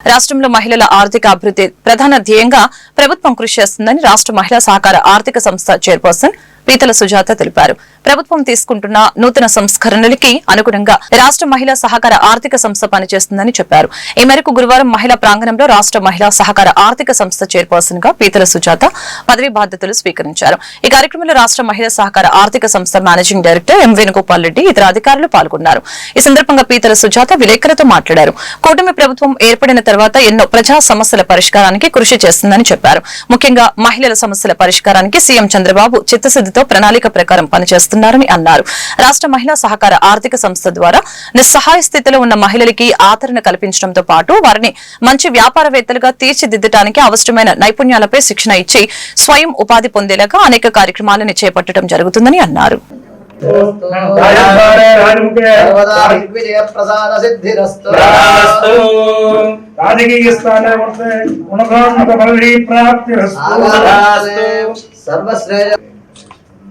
రాష్ట్రంలో మహిళల ఆర్థిక అభివృద్ధి ప్రధాన ధ్యేయంగా ప్రభుత్వం కృషి చేస్తుందని రాష్ట్ర మహిళా సహకార ఆర్థిక సంస్థ చైర్పర్సన్ పీతల సుజాత తెలిపారు. ప్రభుత్వం తీసుకుంటున్న నూతన సంస్కరణలకి అనుగుణంగా రాష్ట్ర మహిళా సహకార ఆర్థిక సంస్థ పనిచేస్తుందని చెప్పారు. ఈ మేరకు గురువారం మహిళా ప్రాంగణంలో రాష్ట్ర మహిళా సహకార ఆర్థిక సంస్థ చైర్పర్సన్గా పీతల సుజాత పదవి బాధ్యతలు స్వీకరించారు. ఈ కార్యక్రమంలో రాష్ట్ర మహిళా సహకార ఆర్థిక సంస్థ managing director M Venugopal Reddy ఇతర అధికారులు పాల్గొన్నారు. ఈ సందర్భంగా పీతల సుజాత విలేకరులతో మాట్లాడారు. కూటమి ప్రభుత్వం ఏర్పడిన తర్వాత ఎన్నో ప్రజా సమస్యల పరిష్కారానికి కృషి చేస్తుందని చెప్పారు. ముఖ్యంగా మహిళల సమస్యల పరిష్కారానికి సీఎం చంద్రబాబు చిత్తశుద్దితో ప్రణాళిక ప్రకారం పనిచేస్తున్నారని అన్నారు. రాష్ట్ర మహిళా సహకార ఆర్థిక సంస్థ ద్వారా నిస్సహాయ స్థితిలో ఉన్న మహిళలకి ఆదరణ కల్పించడంతో పాటు వారిని మంచి వ్యాపారవేత్తలుగా తీర్చిదిద్దడానికి అవసరమైన నైపుణ్యాలపై శిక్షణ ఇచ్చి స్వయం ఉపాధి పొందేలాగా అనేక కార్యక్రమాలను చేపట్టడం జరుగుతుందని అన్నారు. రాజకీయ స్థానే సర్వశ్రేయ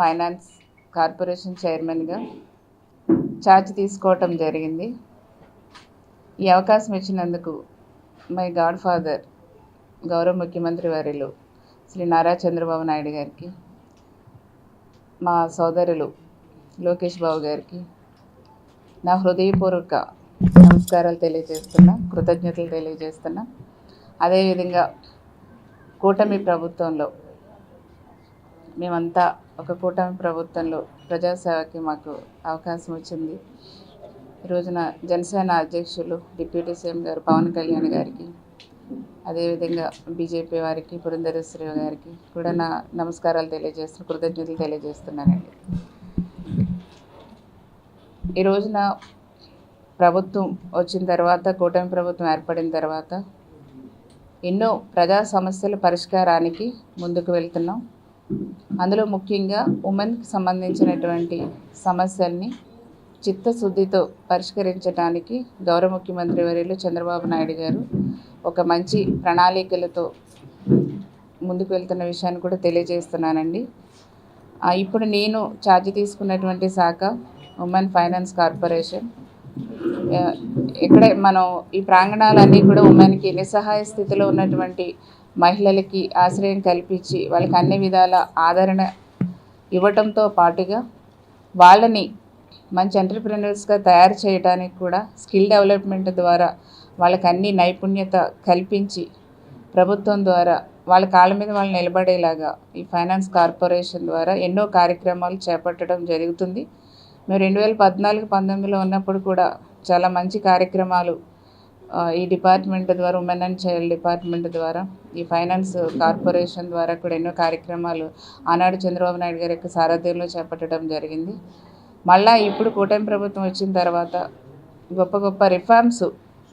ఫైనాన్స్ కార్పొరేషన్ చైర్మన్గా ఛార్జ్ తీసుకోవటం జరిగింది. ఈ అవకాశం ఇచ్చినందుకు మై గాడ్ ఫాదర్ గౌరవ ముఖ్యమంత్రి వారిలు శ్రీ నారా చంద్రబాబు నాయుడు గారికి మా సోదరులు లోకేష్ బాబు గారికి నా హృదయపూర్వక నమస్కారాలు తెలియజేస్తున్నా కృతజ్ఞతలు తెలియజేస్తున్నా. అదేవిధంగా కూటమి ప్రభుత్వంలో మేమంతా ఒక కూటమి ప్రభుత్వంలో ప్రజాసేవకి మాకు అవకాశం వచ్చింది. ఈ రోజున జనసేన అధ్యక్షులు డిప్యూటీ సీఎం గారు పవన్ కళ్యాణ్ గారికి అదేవిధంగా బీజేపీ వారికి పురంధరేశ్వరి గారికి కూడా నా నమస్కారాలు తెలియజేస్తూ కృతజ్ఞతలు తెలియజేస్తున్నానండి. ఈ రోజున ప్రభుత్వం వచ్చిన తర్వాత కూటమి ప్రభుత్వం ఏర్పడిన తర్వాత ఎన్నో ప్రజా సమస్యల పరిష్కారానికి ముందుకు వెళ్తున్నాం. అందులో ముఖ్యంగా ఉమెన్కి సంబంధించినటువంటి సమస్యల్ని చిత్తశుద్ధితో పరిష్కరించడానికి గౌరవ ముఖ్యమంత్రి వర్యులు చంద్రబాబు నాయుడు గారు ఒక మంచి ప్రణాళికలతో ముందుకు వెళ్తున్న విషయాన్ని కూడా తెలియజేస్తున్నానండి. ఇప్పుడు నేను ఛార్జ్ తీసుకున్నటువంటి శాఖ ఉమెన్ ఫైనాన్స్ కార్పొరేషన్. ఇక్కడ మనం ఈ ప్రాంగణాలన్నీ కూడా ఉమెన్కి నిస్సహాయ స్థితిలో ఉన్నటువంటి మహిళలకి ఆశ్రయం కల్పించి వాళ్ళకి అన్ని విధాల ఆదరణ ఇవ్వటంతో పాటుగా వాళ్ళని మంచి ఎంటర్ప్రినర్స్గా తయారు చేయడానికి కూడా స్కిల్ డెవలప్మెంట్ ద్వారా వాళ్ళకి అన్ని నైపుణ్యత కల్పించి ప్రభుత్వం ద్వారా వాళ్ళ కాళ్ళ మీద వాళ్ళు నిలబడేలాగా ఈ ఫైనాన్స్ కార్పొరేషన్ ద్వారా ఎన్నో కార్యక్రమాలు చేపట్టడం జరుగుతుంది. మేము రెండు వేల పద్నాలుగు పంతొమ్మిదిలో ఉన్నప్పుడు కూడా చాలా మంచి కార్యక్రమాలు ఈ డిపార్ట్మెంట్ ద్వారా ఉమెన్ అండ్ చైల్డ్ డిపార్ట్మెంట్ ద్వారా ఈ ఫైనాన్స్ కార్పొరేషన్ ద్వారా కూడా ఎన్నో కార్యక్రమాలు ఆనాడు చంద్రబాబు నాయుడు గారి యొక్క సారథ్యంలో చేపట్టడం జరిగింది. మళ్ళా ఇప్పుడు కూటమి ప్రభుత్వం వచ్చిన తర్వాత గొప్ప గొప్ప రిఫార్మ్స్